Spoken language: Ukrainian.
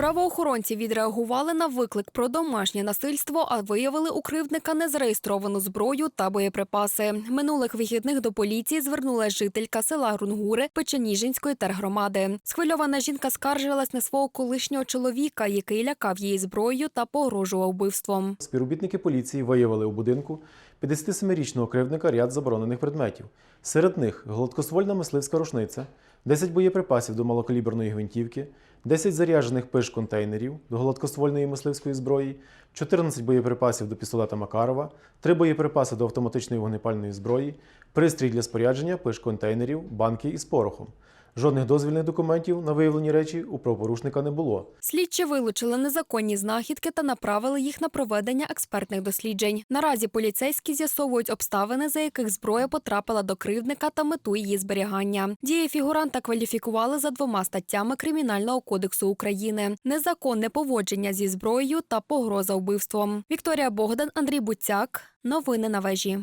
Правоохоронці відреагували на виклик про домашнє насильство, а виявили у кривдника незареєстровану зброю та боєприпаси. Минулих вихідних до поліції звернулася жителька села Рунгури Печеніжинської тергромади. Схвильована жінка скаржилась на свого колишнього чоловіка, який лякав її зброєю та погрожував вбивством. Співробітники поліції виявили у будинку 57-річного кривдника ряд заборонених предметів. Серед них гладкоствольна мисливська рушниця, 10 боєприпасів до малокаліберної гвинтівки, 10 заряджених пиш-контейнерів до гладкоствольної мисливської зброї, 14 боєприпасів до пістолета Макарова, 3 боєприпаси до автоматичної вогнепальної зброї, пристрій для спорядження пиш-контейнерів, банки із порохом. Жодних дозвільних документів на виявлені речі у правопорушника не було. Слідчі вилучили незаконні знахідки та направили їх на проведення експертних досліджень. Наразі поліцейські з'ясовують обставини, за яких зброя потрапила до кривдника та мету її зберігання. Дії фігуранта кваліфікували за двома статтями Кримінального кодексу України: незаконне поводження зі зброєю та погроза вбивством. Вікторія Богдан, Андрій Буцяк. Новини на вежі.